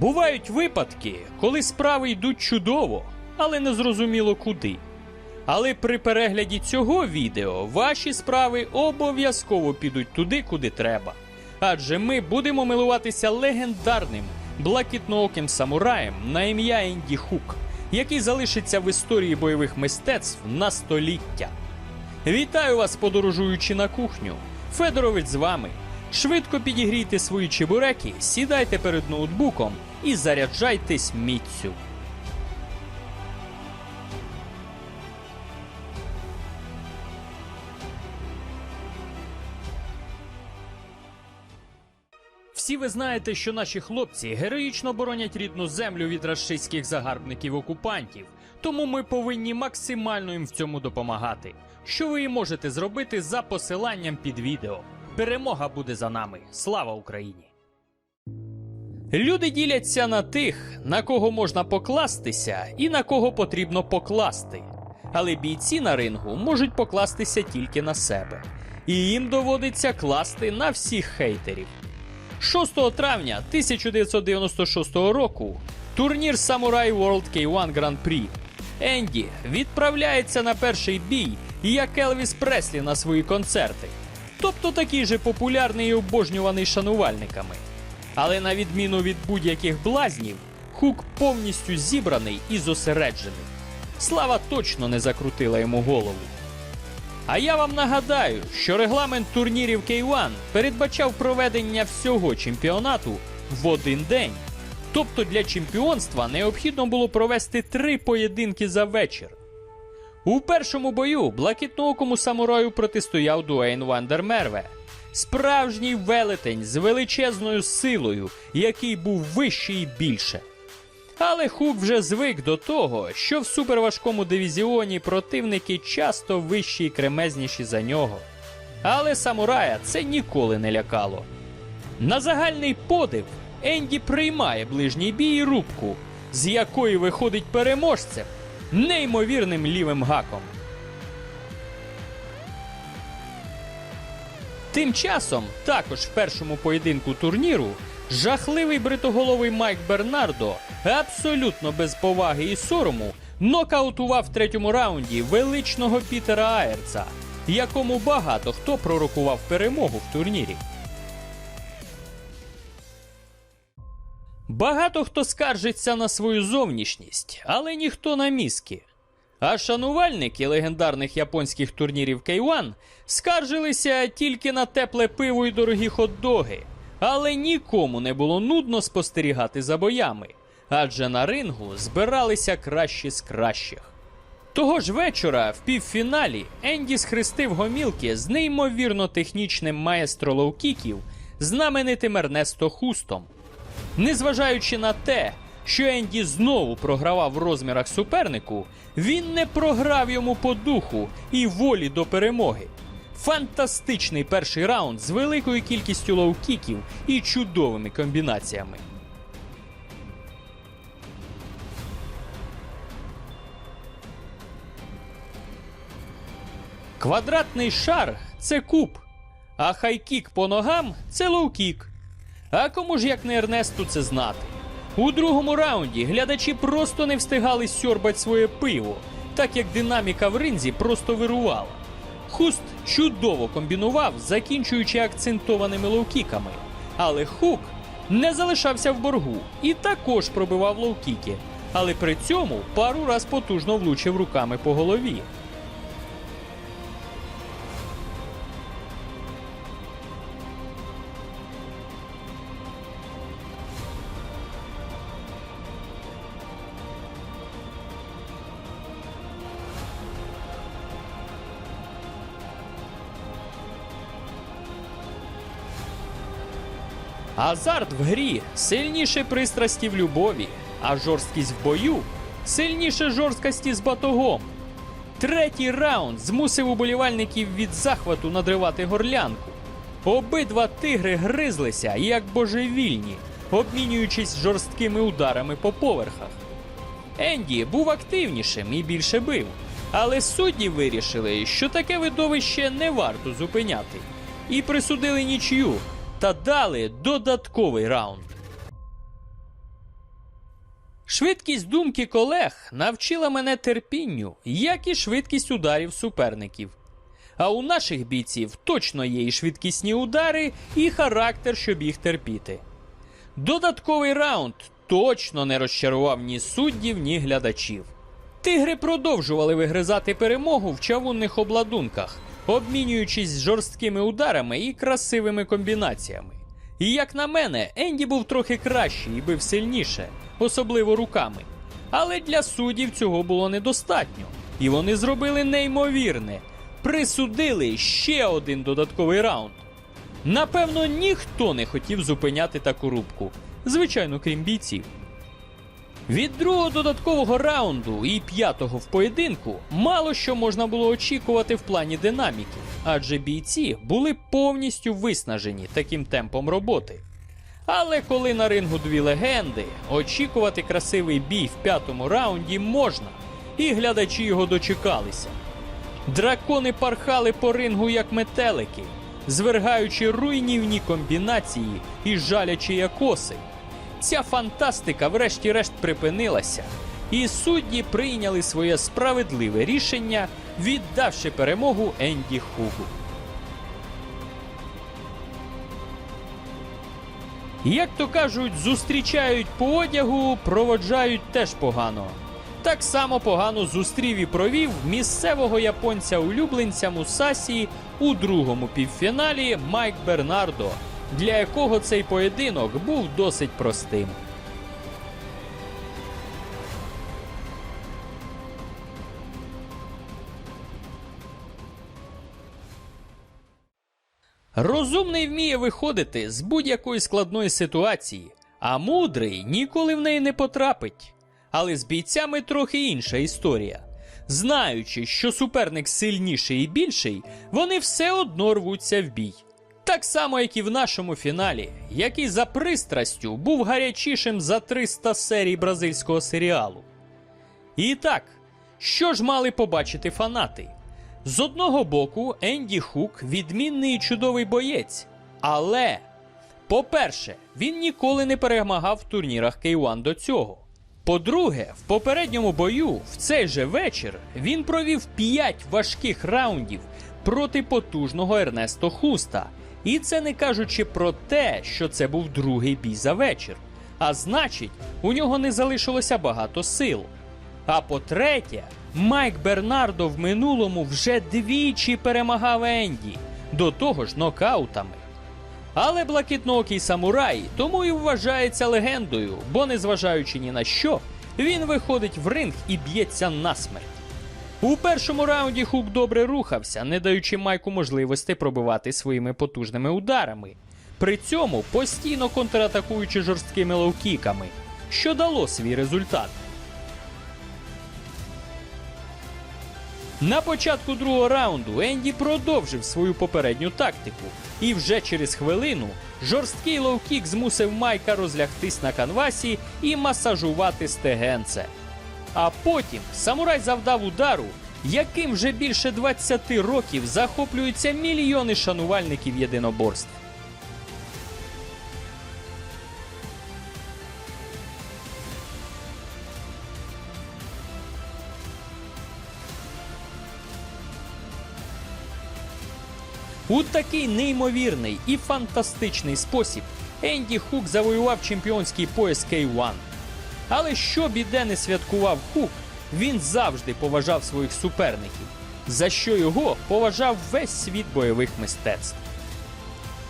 Бувають випадки, коли справи йдуть чудово, але не зрозуміло куди. Але при перегляді цього відео ваші справи обов'язково підуть туди, куди треба. Адже ми будемо милуватися легендарним блакитнооким самураєм на ім'я Енді Хук, який залишиться в історії бойових мистецтв на століття. Вітаю вас, подорожуючи на кухню. Федорович з вами. Швидко підігрійте свої чебуреки, сідайте перед ноутбуком і заряджайтесь міцю. Всі ви знаєте, що наші хлопці героїчно боронять рідну землю від рашистських загарбників-окупантів, тому ми повинні максимально їм в цьому допомагати. Що ви і можете зробити за посиланням під відео. Перемога буде за нами. Слава Україні! Люди діляться на тих, на кого можна покластися, і на кого потрібно покласти. Але бійці на рингу можуть покластися тільки на себе. І їм доводиться класти на всіх хейтерів. 6 травня 1996 року турнір Samurai World K1 Grand Prix. Енді відправляється на перший бій, як Елвіс Преслі на свої концерти. Тобто такий же популярний і обожнюваний шанувальниками. Але на відміну від будь-яких блазнів, Хук повністю зібраний і зосереджений. Слава точно не закрутила йому голову. А я вам нагадаю, що регламент турнірів K1 передбачав проведення всього чемпіонату в один день. Тобто для чемпіонства необхідно було провести три поєдинки за вечір. У першому бою блакитноокому самураю протистояв Дуейн Вандермерве. Справжній велетень з величезною силою, який був вищий і більше. Але Хук вже звик до того, що в суперважкому дивізіоні противники часто вищі і кремезніші за нього. Але самурая це ніколи не лякало. На загальний подив Енді приймає ближній бій рубку, з якої виходить переможцем неймовірним лівим гаком. Тим часом, також в першому поєдинку турніру, жахливий бритоголовий Майк Бернардо абсолютно без поваги і сорому нокаутував в третьому раунді величного Пітера Аєрца, якому багато хто пророкував перемогу в турнірі. Багато хто скаржиться на свою зовнішність, але ніхто на мізки. А шанувальники легендарних японських турнірів K1 скаржилися тільки на тепле пиво і дорогі хот-доги, але нікому не було нудно спостерігати за боями, адже на рингу збиралися кращі з кращих. Того ж вечора в півфіналі Енді схрестив гомілки з неймовірно технічним маестро лоукіків знаменитим Ернесто Хустом. Незважаючи на те, що Енді знову програвав в розмірах супернику, він не програв йому по духу і волі до перемоги. Фантастичний перший раунд з великою кількістю лоукіків і чудовими комбінаціями. Квадратний шар це куб, а хайкік по ногам це лоукік. А кому ж як не Ернесту це знати? У другому раунді глядачі просто не встигали сьорбать своє пиво, так як динаміка в ринзі просто вирувала. Хуст чудово комбінував, закінчуючи акцентованими лоукіками. Але Хук не залишався в боргу і також пробивав лоукіки, але при цьому пару раз потужно влучив руками по голові. Азарт в грі сильніше пристрасті в любові, а жорсткість в бою сильніше жорсткості з батогом. Третій раунд змусив уболівальників від захвату надривати горлянку. Обидва тигри гризлися як божевільні, обмінюючись жорсткими ударами по поверхах. Енді був активнішим і більше бив, але судді вирішили, що таке видовище не варто зупиняти, і присудили нічию та дали додатковий раунд. Швидкість думки колег навчила мене терпінню, як і швидкість ударів суперників. А у наших бійців точно є і швидкісні удари, і характер, щоб їх терпіти. Додатковий раунд точно не розчарував ні суддів, ні глядачів. Тигри продовжували вигризати перемогу в чавунних обладунках, обмінюючись жорсткими ударами і красивими комбінаціями. І як на мене, Енді був трохи кращий і бив сильніше, особливо руками. Але для суддів цього було недостатньо, і вони зробили неймовірне. Присудили ще один додатковий раунд. Напевно, ніхто не хотів зупиняти таку рубку, звичайно, крім бійців. Від другого додаткового раунду і п'ятого в поєдинку мало що можна було очікувати в плані динаміки, адже бійці були повністю виснажені таким темпом роботи. Але коли на рингу дві легенди, очікувати красивий бій в п'ятому раунді можна, і глядачі його дочекалися. Дракони пархали по рингу як метелики, звергаючи руйнівні комбінації і жалячи як оси. Ця фантастика врешті-решт припинилася, і судді прийняли своє справедливе рішення, віддавши перемогу Енді Хугу. Як то кажуть, зустрічають по одягу, проводжають теж погано. Так само погано зустрів і провів місцевого японця-улюбленця Мусасі у другому півфіналі Майк Бернардо, для якого цей поєдинок був досить простим. Розумний вміє виходити з будь-якої складної ситуації, а мудрий ніколи в неї не потрапить. Але з бійцями трохи інша історія. Знаючи, що суперник сильніший і більший, вони все одно рвуться в бій. Так само, як і в нашому фіналі, який за пристрастю був гарячішим за 300 серій бразильського серіалу. І так, що ж мали побачити фанати? З одного боку, Енді Хук відмінний і чудовий боєць. Але, по-перше, він ніколи не перемагав в турнірах K1 до цього. По-друге, в попередньому бою в цей же вечір він провів 5 важких раундів проти потужного Ернесто Хуста. І це не кажучи про те, що це був другий бій за вечір. А значить, у нього не залишилося багато сил. А по-третє, Майк Бернардо в минулому вже двічі перемагав Енді, до того ж нокаутами. Але блакитноокий самурай тому і вважається легендою, бо, незважаючи ні на що, він виходить в ринг і б'ється насмерть. У першому раунді Хук добре рухався, не даючи Майку можливості пробивати своїми потужними ударами, при цьому постійно контратакуючи жорсткими лоукіками, що дало свій результат. На початку другого раунду Енді продовжив свою попередню тактику, і вже через хвилину жорсткий лоукік змусив Майка розлягтись на канвасі і масажувати стегенце. А потім самурай завдав удару, яким вже більше 20 років захоплюються мільйони шанувальників єдиноборств. У такий неймовірний і фантастичний спосіб Енді Хук завоював чемпіонський пояс K1. Але що біде не святкував Хук, він завжди поважав своїх суперників, за що його поважав весь світ бойових мистецтв.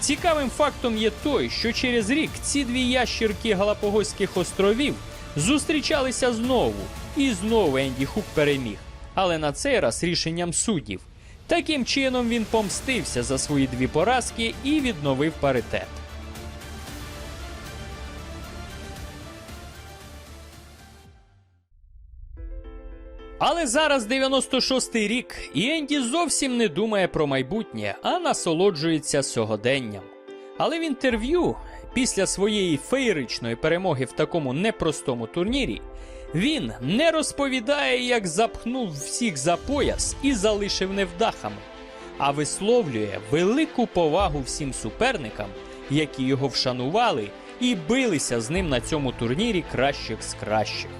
Цікавим фактом є той, що через рік ці дві ящірки Галапогоських островів зустрічалися знову, і знову Енді Хук переміг, але на цей раз рішенням суддів. Таким чином він помстився за свої дві поразки і відновив паритет. Але зараз 96-й рік, і Енді зовсім не думає про майбутнє, а насолоджується сьогоденням. Але в інтерв'ю після своєї феєричної перемоги в такому непростому турнірі він не розповідає, як запхнув всіх за пояс і залишив невдахами, а висловлює велику повагу всім суперникам, які його вшанували і билися з ним на цьому турнірі кращих з кращих.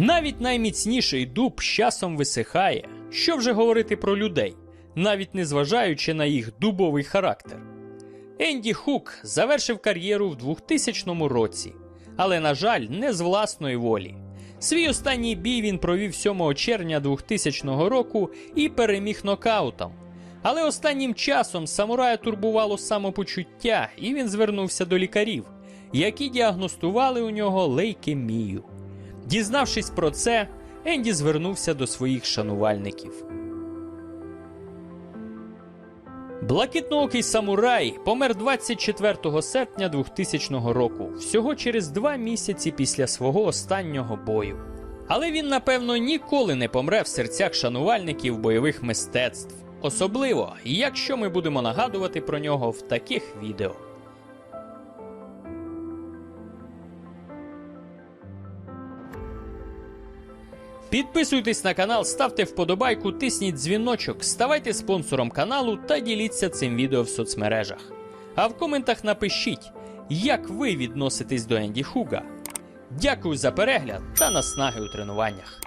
Навіть найміцніший дуб з часом висихає. Що вже говорити про людей, навіть не зважаючи на їх дубовий характер. Енді Хук завершив кар'єру в 2000 році, але, на жаль, не з власної волі. Свій останній бій він провів 7 червня 2000 року і переміг нокаутом. Але останнім часом самурая турбувало самопочуття, і він звернувся до лікарів, які діагностували у нього лейкемію. Дізнавшись про це, Енді звернувся до своїх шанувальників. Блакитноокий самурай помер 24 серпня 2000 року, всього через два місяці після свого останнього бою. Але він, напевно, ніколи не помре в серцях шанувальників бойових мистецтв, особливо якщо ми будемо нагадувати про нього в таких відео. Підписуйтесь на канал, ставте вподобайку, тисніть дзвіночок, ставайте спонсором каналу та діліться цим відео в соцмережах. А в коментах напишіть, як ви відноситесь до Енді Хуга. Дякую за перегляд та наснаги у тренуваннях.